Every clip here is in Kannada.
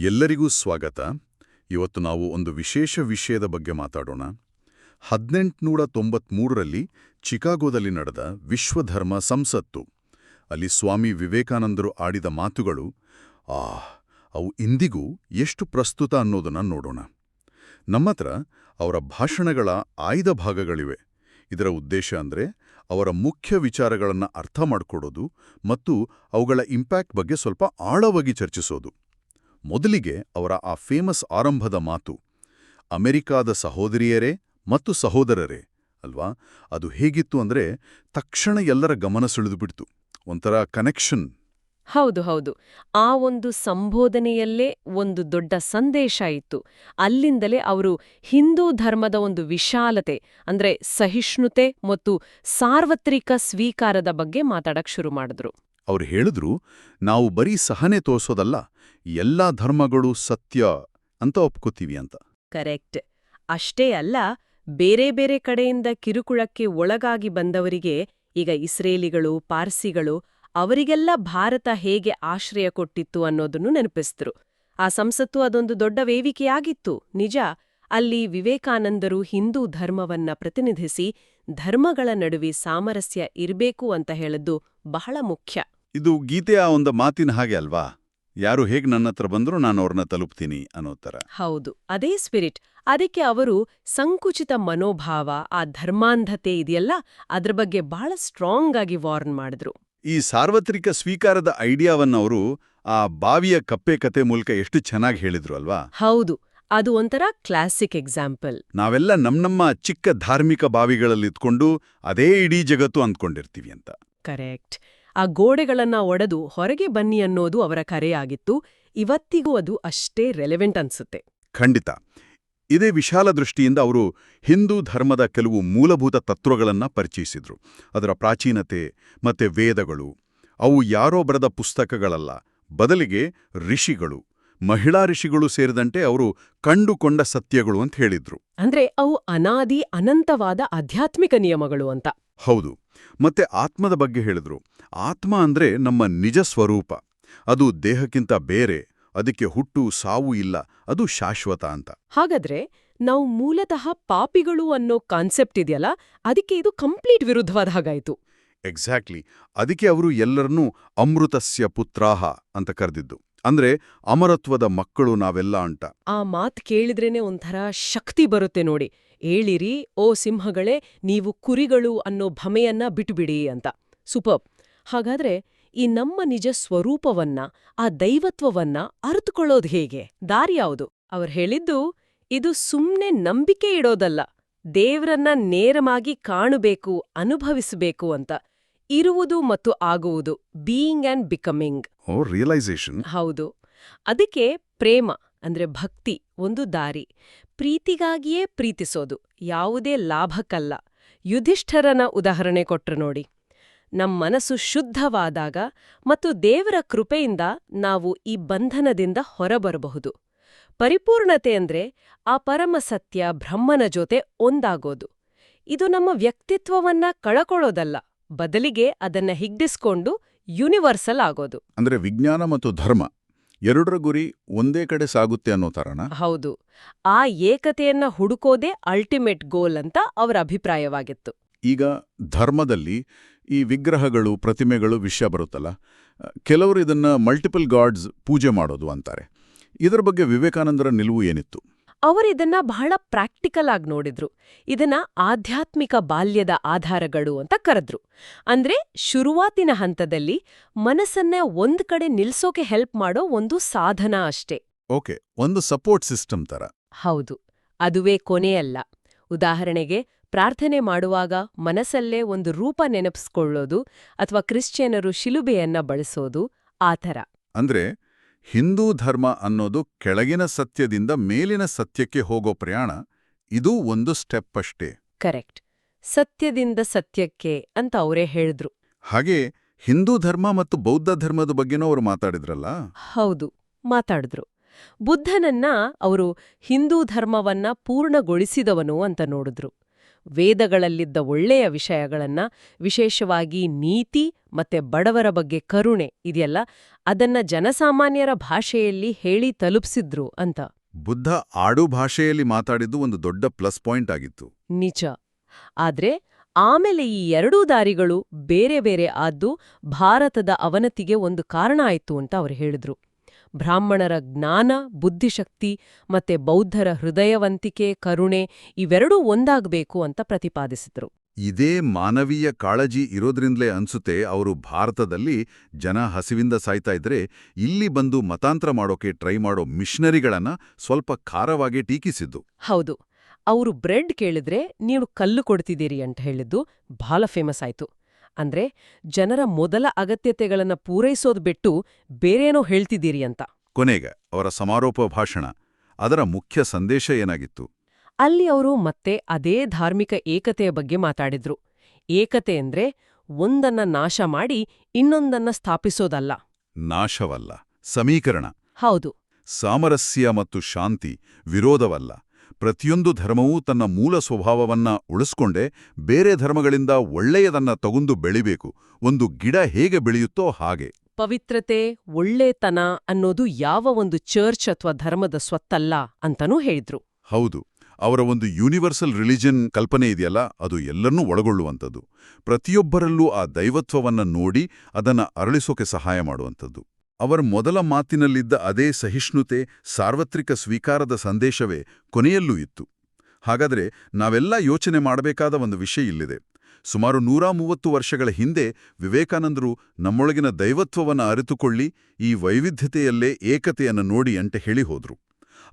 ಎಲ್ಲರಿಗೂ ಸ್ವಾಗತ. ಇವತ್ತು ನಾವು ಒಂದು ವಿಶೇಷ ವಿಷಯದ ಬಗ್ಗೆ ಮಾತಾಡೋಣ. ಹದಿನೆಂಟುನೂರ ತೊಂಬತ್ಮೂರರಲ್ಲಿ ಚಿಕಾಗೋದಲ್ಲಿ ನಡೆದ ವಿಶ್ವಧರ್ಮ ಸಂಸತ್ತು. ಅಲ್ಲಿ ಸ್ವಾಮಿ ವಿವೇಕಾನಂದರು ಆಡಿದ ಮಾತುಗಳು ಆ ಅವು ಇಂದಿಗೂ ಎಷ್ಟು ಪ್ರಸ್ತುತ ಅನ್ನೋದನ್ನ ನೋಡೋಣ. ನಮ್ಮತ್ರ ಅವರ ಭಾಷಣಗಳ ಆಯ್ದ ಭಾಗಗಳಿವೆ. ಇದರ ಉದ್ದೇಶ ಅಂದ್ರೆ ಅವರ ಮುಖ್ಯ ವಿಚಾರಗಳನ್ನು ಅರ್ಥ ಮಾಡಿಕೊಡೋದು ಮತ್ತು ಅವುಗಳ ಇಂಪ್ಯಾಕ್ಟ್ ಬಗ್ಗೆ ಸ್ವಲ್ಪ ಆಳವಾಗಿ ಚರ್ಚಿಸೋದು. ಮೊದಲಿಗೆ ಅವರ ಆ ಫೇಮಸ್ ಆರಂಭದ ಮಾತು, ಅಮೆರಿಕಾದ ಸಹೋದರಿಯರೇ ಮತ್ತು ಸಹೋದರರೇ, ಅಲ್ವಾ? ಅದು ಹೇಗಿತ್ತು ಅಂದ್ರೆ ತಕ್ಷಣ ಎಲ್ಲರ ಗಮನ ಸುಳಿದುಬಿಡ್ತು, ಒಂಥರ ಕನೆಕ್ಷನ್ ಹೌದು ಹೌದು. ಆ ಒಂದು ಸಂಬೋಧನೆಯಲ್ಲೇ ಒಂದು ದೊಡ್ಡ ಸಂದೇಶ ಇತ್ತು. ಅಲ್ಲಿಂದಲೇ ಅವರು ಹಿಂದೂ ಧರ್ಮದ ಒಂದು ವಿಶಾಲತೆ, ಅಂದ್ರೆ ಸಹಿಷ್ಣುತೆ ಮತ್ತು ಸಾರ್ವತ್ರಿಕ ಸ್ವೀಕಾರದ ಬಗ್ಗೆ ಮಾತಾಡಕ್ ಶುರು ಮಾಡಿದ್ರು. ಅವ್ರು ಹೇಳಿದ್ರು, ನಾವು ಬರೀ ಸಹನೆ ತೋರಿಸೋದಲ್ಲ, ಎಲ್ಲಾ ಧರ್ಮಗಳು ಸತ್ಯ ಅಂತ ಒಪ್ಕೋತೀವಿ ಅಂತ. ಕರೆಕ್ಟ್. ಅಷ್ಟೇ ಅಲ್ಲ, ಬೇರೆ ಬೇರೆ ಕಡೆಯಿಂದ ಕಿರುಕುಳಕ್ಕೆ ಒಳಗಾಗಿ ಬಂದವರಿಗೆ, ಈಗ ಇಸ್ರೇಲಿಗಳು, ಪಾರ್ಸಿಗಳು, ಅವರಿಗೆಲ್ಲ ಭಾರತ ಹೇಗೆ ಆಶ್ರಯ ಕೊಟ್ಟಿತ್ತು ಅನ್ನೋದನ್ನು ನೆನಪಿಸಿದ್ರು ಆ ಸಂಸತ್ತು ಅದೊಂದು ದೊಡ್ಡ ವೇದಿಕೆಯಾಗಿತ್ತು, ನಿಜ. ಅಲ್ಲಿ ವಿವೇಕಾನಂದರು ಹಿಂದೂ ಧರ್ಮವನ್ನ ಪ್ರತಿನಿಧಿಸಿ, ಧರ್ಮಗಳ ನಡುವೆ ಸಾಮರಸ್ಯ ಇರಬೇಕು ಅಂತ ಹೇಳದ್ದು ಬಹಳ ಮುಖ್ಯ. ಇದು ಗೀತೆಯ ಒಂದು ಮಾತಿನ ಹಾಗೆ ಅಲ್ವಾ? ಯಾರು ಹೇಗೆ ನನ್ನ ಹತ್ರ ಬಂದರೂ ನಾನು ಅವ್ರನ್ನ ತಲುಪ್ತೀನಿ ಅನ್ನೋ ಥರ. ಹೌದು ಅದೇ ಸ್ಪಿರಿಟ್. ಅದಕ್ಕೆ ಅವರು ಸಂಕುಚಿತ ಮನೋಭಾವ ಆ ಧರ್ಮಾಂಧತೆ ಇದೆಯಲ್ಲ ಅದ್ರ ಬಗ್ಗೆ ಬಹಳ ಸ್ಟ್ರಾಂಗ್ ಆಗಿ ವಾರ್ನ್ ಮಾಡಿದ್ರು. ಈ ಸಾರ್ವತ್ರಿಕ ಸ್ವೀಕಾರದ ಐಡಿಯಾವನ್ನವರು ಆ ಬಾವಿಯ ಕಪ್ಪೆ ಕತೆ ಮೂಲಕ ಎಷ್ಟು ಚೆನ್ನಾಗಿ ಹೇಳಿದ್ರು ಅಲ್ವಾ? ಹೌದು ಅದು ಒಂಥರ ಕ್ಲಾಸಿಕ್ ಎಕ್ಸಾಂಪಲ್ ನಾವೆಲ್ಲ ನಮ್ ನಮ್ಮ ಚಿಕ್ಕ ಧಾರ್ಮಿಕ ಬಾವಿಗಳಲ್ಲಿ ಇದ್ಕೊಂಡು ಅದೇ ಇಡೀ ಜಗತ್ತು ಅಂದ್ಕೊಂಡಿರ್ತೀವಿ ಅಂತ. ಕರೆಕ್ಟ್ ಆ ಗೋಡೆಗಳನ್ನ ಒಡೆದು ಹೊರಗೆ ಬನ್ನಿ ಅನ್ನೋದು ಅವರ ಕರೆಯಾಗಿತ್ತು. ಇವತ್ತಿಗೂ ಅದು ಅಷ್ಟೇ ರೆಲೆವೆಂಟ್ ಅನ್ಸುತ್ತೆ. ಖಂಡಿತ. ಇದೇ ವಿಶಾಲ ದೃಷ್ಟಿಯಿಂದ ಅವರು ಹಿಂದೂ ಧರ್ಮದ ಕೆಲವು ಮೂಲಭೂತ ತತ್ವಗಳನ್ನು ಪರಿಚಯಿಸಿದರು. ಅದರ ಪ್ರಾಚೀನತೆ ಮತ್ತೆ ವೇದಗಳು. ಅವು ಯಾರೋ ಬರೆದ ಪುಸ್ತಕಗಳಲ್ಲ. ಬದಲಿಗೆ ಋಷಿಗಳು. ಮಹಿಳಾ ಋಷಿಗಳು ಸೇರಿದಂತೆ ಅವರು ಕಂಡುಕೊಂಡ ಸತ್ಯಗಳು ಅಂತ ಹೇಳಿದ್ರು. ಅಂದ್ರೆ ಅವು ಅನಾದಿ ಅನಂತವಾದ ಆಧ್ಯಾತ್ಮಿಕ ನಿಯಮಗಳು ಅಂತ. ಹೌದು. ಮತ್ತೆ ಆತ್ಮದ ಬಗ್ಗೆ ಹೇಳಿದ್ರು. ಆತ್ಮ ಅಂದ್ರೆ ನಮ್ಮ ನಿಜ ಸ್ವರೂಪ. ಅದು ದೇಹಕ್ಕಿಂತ ಬೇರೆ ಅದಕ್ಕೆ ಹುಟ್ಟು ಸಾವು ಇಲ್ಲ ಅದು ಶಾಶ್ವತ ಅಂತ. ಹಾಗಾದ್ರೆ ನಾವು ಮೂಲತಃ ಪಾಪಿಗಳು ಅನ್ನೋ ಕಾನ್ಸೆಪ್ಟ್ ಇದೆಯಲ್ಲ ಅದಕ್ಕೆ ಇದು ಕಂಪ್ಲೀಟ್ ವಿರುದ್ಧವಾದ ಹಾಗಾಯ್ತು. ಎಕ್ಸಾಕ್ಟ್ಲಿ. ಅದಕ್ಕೆ ಅವರು ಎಲ್ಲರನ್ನೂ ಅಮೃತಸ್ಯ ಪುತ್ರಾಹ ಅಂತ ಕರೆದಿದ್ದು. ಅಂದ್ರೆ ಅಮರತ್ವದ ಮಕ್ಕಳು ನಾವೆಲ್ಲ ಅಂತ. ಆ ಮಾತ್ ಕೇಳಿದ್ರೇನೆ ಒಂಥರ ಶಕ್ತಿ ಬರುತ್ತೆ ನೋಡಿ. ಏಳಿರಿ, ಓ ಸಿಂಹಗಳೇ, ನೀವು ಕುರಿಗಳು ಅನ್ನೋ ಭಮೆಯನ್ನ ಬಿಟ್ಟುಬಿಡಿ ಅಂತ. ಸೂಪರ್. ಹಾಗಾದ್ರೆ ಈ ನಮ್ಮ ನಿಜ ಸ್ವರೂಪವನ್ನ, ಆ ದೈವತ್ವವನ್ನ ಅರಿತುಕೊಳ್ಳೋದು ಹೇಗೆ? ದಾರಿ ಯಾವುದು? ಅವ್ರು ಹೇಳಿದ್ದು, ಇದು ಸುಮ್ನೆ ನಂಬಿಕೆ ಇಡೋದಲ್ಲ, ದೇವ್ರನ್ನ ನೇರವಾಗಿ ಕಾಣಬೇಕು, ಅನುಭವಿಸಬೇಕು ಅಂತ. ಇರುವುದು ಮತ್ತು ಆಗುವುದು ಬೀಯಿಂಗ್ ಆ್ಯಂಡ್ ಬಿಕಮಿಂಗ್ ರಿಯಲೈಸೇಷನ್ ಹೌದು. ಅದಕ್ಕೆ ಪ್ರೇಮ ಅಂದ್ರೆ ಭಕ್ತಿ ಒಂದು ದಾರಿ. ಪ್ರೀತಿಗಾಗಿಯೇ ಪ್ರೀತಿಸೋದು, ಯಾವುದೇ ಲಾಭಕ್ಕಲ್ಲ. ಯುಧಿಷ್ಠರನ ಉದಾಹರಣೆ ಕೊಟ್ರು ನೋಡಿ. ನಮ್ಮ ಮನಸ್ಸು ಶುದ್ಧವಾದಾಗ ಮತ್ತು ದೇವರ ಕೃಪೆಯಿಂದ ನಾವು ಈ ಬಂಧನದಿಂದ ಹೊರಬರಬಹುದು. ಪರಿಪೂರ್ಣತೆ ಅಂದ್ರೆ ಆ ಪರಮ ಸತ್ಯ ಬ್ರಹ್ಮನ ಜೊತೆ ಒಂದಾಗೋದು. ಇದು ನಮ್ಮ ವ್ಯಕ್ತಿತ್ವವನ್ನ ಕಳಕೊಳ್ಳೋದಲ್ಲ, ಬದಲಿಗೆ ಅದನ್ನ ಹಿಗ್ಡಿಸ್ಕೊಂಡು ಯೂನಿವರ್ಸಲ್ ಆಗೋದು. ಅಂದ್ರೆ ವಿಜ್ಞಾನ ಮತ್ತು ಧರ್ಮ ಎರಡರ ಗುರಿ ಒಂದೇ ಕಡೆ ಸಾಗುತ್ತೆ ಅನ್ನೋ ತರಣ ಹೌದು. ಆ ಏಕತೆಯನ್ನ ಹುಡುಕೋದೇ ಅಲ್ಟಿಮೇಟ್ ಗೋಲ್ ಅಂತ ಅವರ ಅಭಿಪ್ರಾಯವಾಗಿತ್ತು. ಈಗ ಧರ್ಮದಲ್ಲಿ ಈ ವಿಗ್ರಹಗಳು ಪ್ರತಿಮೆಗಳು ವಿಷಯ ಬರುತ್ತಲ್ಲ ಕೆಲವರು ಇದನ್ನ ಮಲ್ಟಿಪಲ್ ಗಾಡ್ಸ್ ಪೂಜೆ ಮಾಡೋದು ಅಂತಾರೆ. ಇದರ ಬಗ್ಗೆ ವಿವೇಕಾನಂದರ ನಿಲುವು ಏನಿತ್ತು? ಅವರಿದನ್ನ ಬಹಳ ಪ್ರಾಕ್ಟಿಕಲ್ ಆಗಿ ನೋಡಿದ್ರು. ಇದನ್ನ ಆಧ್ಯಾತ್ಮಿಕ ಬಾಲ್ಯದ ಆಧಾರಗಳು ಅಂತ ಕರೆದ್ರು. ಅಂದ್ರೆ ಶುರುವಾತಿನ ಹಂತದಲ್ಲಿ ಮನಸ್ಸನ್ನ ಒಂದ್ ಕಡೆ ನಿಲ್ಸೋಕೆ ಹೆಲ್ಪ್ ಮಾಡೋ ಒಂದು ಸಾಧನ ಅಷ್ಟೇ. ಓಕೆ ಒಂದು ಸಪೋರ್ಟ್ ಸಿಸ್ಟಮ್ ತರ. ಹೌದು ಅದುವೇ ಕೊನೆಯಲ್ಲ ಉದಾಹರಣೆಗೆ ಪ್ರಾರ್ಥನೆ ಮಾಡುವಾಗ ಮನಸ್ಸಲ್ಲೇ ಒಂದು ರೂಪ ನೆನಪಿಸ್ಕೊಳ್ಳೋದು ಅಥವಾ ಕ್ರಿಶ್ಚಿಯನರು ಶಿಲುಬೆಯನ್ನ ಬಳಸೋದು ಆ ಥರ. ಅಂದ್ರೆ ಹಿಂದೂ ಧರ್ಮ ಅನ್ನೋದು ಕೆಳಗಿನ ಸತ್ಯದಿಂದ ಮೇಲಿನ ಸತ್ಯಕ್ಕೆ ಹೋಗೋ ಪ್ರಯಾಣ ಇದು ಒಂದು ಸ್ಟೆಪ್ ಅಷ್ಟೇ. ಕರೆಕ್ಟ್. ಸತ್ಯದಿಂದ ಸತ್ಯಕ್ಕೆ ಅಂತ ಅವರೇ ಹೇಳಿದ್ರು. ಹಾಗೆ ಹಿಂದೂ ಧರ್ಮ ಮತ್ತು ಬೌದ್ಧ ಧರ್ಮದ ಬಗ್ಗೆನೂ ಅವರು ಮಾತಾಡಿದ್ರಲ್ಲ? ಹೌದು ಮಾತಾಡಿದ್ರು. ಬುದ್ಧನನ್ನ ಅವರು ಹಿಂದೂ ಧರ್ಮವನ್ನ ಪೂರ್ಣಗೊಳಿಸಿದವನು ಅಂತ ನೋಡಿದ್ರು. ವೇದಗಳಲ್ಲಿದ್ದ ಒಳ್ಳೆಯ ವಿಷಯಗಳನ್ನ ವಿಶೇಷವಾಗಿ ನೀತಿ ಮತ್ತೆ ಬಡವರ ಬಗ್ಗೆ ಕರುಣೆ ಇದೆಯಲ್ಲ ಅದನ್ನ ಜನಸಾಮಾನ್ಯರ ಭಾಷೆಯಲ್ಲಿ ಹೇಳಿ ತಲುಪಿಸಿದ್ರು ಅಂತ. ಬುದ್ಧ ಆಡು ಭಾಷೆಯಲ್ಲಿ ಮಾತಾಡಿದ್ದು ಒಂದು ದೊಡ್ಡ ಪ್ಲಸ್ ಪಾಯಿಂಟ್ ಆಗಿತ್ತು. ನಿಜ. ಆದ್ರೆ ಆಮೇಲೆ ಈ ಎರಡೂ ದಾರಿಗಳು ಬೇರೆ ಬೇರೆ ಆದ್ದು ಭಾರತದ ಅವನತಿಗೆ ಒಂದು ಕಾರಣ ಆಯ್ತು ಅಂತ ಅವರು ಹೇಳಿದ್ರು. ಬ್ರಾಹ್ಮಣರ ಜ್ಞಾನ ಬುದ್ಧಿಶಕ್ತಿ ಮತ್ತೆ ಬೌದ್ಧರ ಹೃದಯವಂತಿಕೆ ಕರುಣೆ ಇವೆರಡೂ ಒಂದಾಗಬೇಕು ಅಂತ ಪ್ರತಿಪಾದಿಸಿದ್ರು. ಇದೇ ಮಾನವೀಯ ಕಾಳಜಿ ಇರೋದ್ರಿಂದಲೇ ಅನ್ಸುತ್ತೆ ಅವರು ಭಾರತದಲ್ಲಿ ಜನ ಹಸಿವಿಂದ ಸಾಯ್ತಾ ಇದ್ರೆ ಇಲ್ಲಿ ಬಂದು ಮತಾಂತರ ಮಾಡೋಕೆ ಟ್ರೈ ಮಾಡೋ ಮಿಷನರಿಗಳನ್ನ ಸ್ವಲ್ಪ ಖಾರವಾಗಿ ಟೀಕಿಸಿದ್ದು. ಹೌದು ಅವರು ಬ್ರೆಡ್ ಕೇಳಿದ್ರೆ ನೀವು ಕಲ್ಲು ಕೊಡ್ತಿದ್ದೀರಿ ಅಂತ ಹೇಳಿದ್ದು ಬಹಳ ಫೇಮಸ್ ಆಯ್ತು. ಅಂದ್ರೆ ಜನರ ಮೊದಲ ಅಗತ್ಯತೆಗಳನ್ನ ಪೂರೈಸೋದ್ ಬಿಟ್ಟು ಬೇರೇನೋ ಹೇಳ್ತಿದ್ದೀರಿ ಅಂತ. ಕೊನೆಗ ಅವರ ಸಮಾರೋಪ ಭಾಷಣ ಅದರ ಮುಖ್ಯ ಸಂದೇಶ ಏನಾಗಿತ್ತು? ಅಲ್ಲಿ ಅವರು ಮತ್ತೆ ಅದೇ ಧಾರ್ಮಿಕ ಏಕತೆಯ ಬಗ್ಗೆ ಮಾತಾಡಿದ್ರು. ಏಕತೆ ಅಂದ್ರೆ ಒಂದನ್ನ ನಾಶ ಮಾಡಿ ಇನ್ನೊಂದನ್ನ ಸ್ಥಾಪಿಸೋದಲ್ಲ. ನಾಶವಲ್ಲ ಸಮೀಕರಣ. ಹೌದು. ಸಾಮರಸ್ಯ ಮತ್ತು ಶಾಂತಿ ವಿರೋಧವಲ್ಲ. ಪ್ರತಿಯೊಂದು ಧರ್ಮವೂ ತನ್ನ ಮೂಲ ಸ್ವಭಾವವನ್ನ ಉಳಿಸ್ಕೊಂಡೆ ಬೇರೆ ಧರ್ಮಗಳಿಂದ ಒಳ್ಳೆಯದನ್ನ ತಗೊಂಡು ಬೆಳಿಬೇಕು. ಒಂದು ಗಿಡ ಹೇಗೆ ಬೆಳೆಯುತ್ತೋ ಹಾಗೆ. ಪವಿತ್ರತೆ ಒಳ್ಳೆತನ ಅನ್ನೋದು ಯಾವ ಒಂದು ಚರ್ಚ್ ಅಥವಾ ಧರ್ಮದ ಸ್ವತ್ತಲ್ಲ ಅಂತನೂ ಹೇಳಿದ್ರು. ಹೌದು. ಅವರ ಒಂದು ಯೂನಿವರ್ಸಲ್ ರಿಲಿಜನ್ ಕಲ್ಪನೆ ಇದೆಯಲ್ಲ ಅದು ಎಲ್ಲರನ್ನೂ ಒಳಗೊಳ್ಳುವಂಥದ್ದು. ಪ್ರತಿಯೊಬ್ಬರಲ್ಲೂ ಆ ದೈವತ್ವವನ್ನ ನೋಡಿ ಅದನ್ನ ಅರಳಿಸೋಕೆ ಸಹಾಯ ಮಾಡುವಂಥದ್ದು. ಅವರ ಮೊದಲ ಮಾತಿನಲ್ಲಿದ್ದ ಅದೇ ಸಹಿಷ್ಣುತೆ, ಸಾರ್ವತ್ರಿಕ ಸ್ವೀಕಾರದ ಸಂದೇಶವೇ ಕೊನೆಯಲ್ಲೂ ಇತ್ತು. ಹಾಗಾದರೆ ನಾವೆಲ್ಲ ಯೋಚನೆ ಮಾಡಬೇಕಾದ ಒಂದು ವಿಷಯ ಇಲ್ಲಿದೆ. ಸುಮಾರು ನೂರ ಮೂವತ್ತು ವರ್ಷಗಳ ಹಿಂದೆ ವಿವೇಕಾನಂದರು ನಮ್ಮೊಳಗಿನ ದೈವತ್ವವನ್ನು ಅರಿತುಕೊಳ್ಳಿ, ಈ ವೈವಿಧ್ಯತೆಯಲ್ಲೇ ಏಕತೆಯನ್ನು ನೋಡಿ ಅಂತ ಹೇಳಿ ಹೋದ್ರು.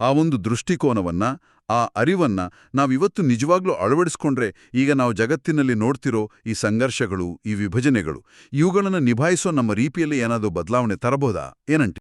ಆ ಒಂದು ದೃಷ್ಟಿಕೋನವನ್ನ, ಆ ಅರಿವನ್ನ ನಾವಿವತ್ತು ನಿಜವಾಗ್ಲೂ ಅಳವಡಿಸ್ಕೊಂಡ್ರೆ ಈಗ ನಾವು ಜಗತ್ತಿನಲ್ಲಿ ನೋಡ್ತಿರೋ ಈ ಸಂಘರ್ಷಗಳು, ಈ ವಿಭಜನೆಗಳು, ಇವುಗಳನ್ನು ನಿಭಾಯಿಸೋ ನಮ್ಮ ರೀತಿಯಲ್ಲಿ ಏನಾದರೂ ಬದಲಾವಣೆ ತರಬಹುದಾ? ಏನಂಟಿ?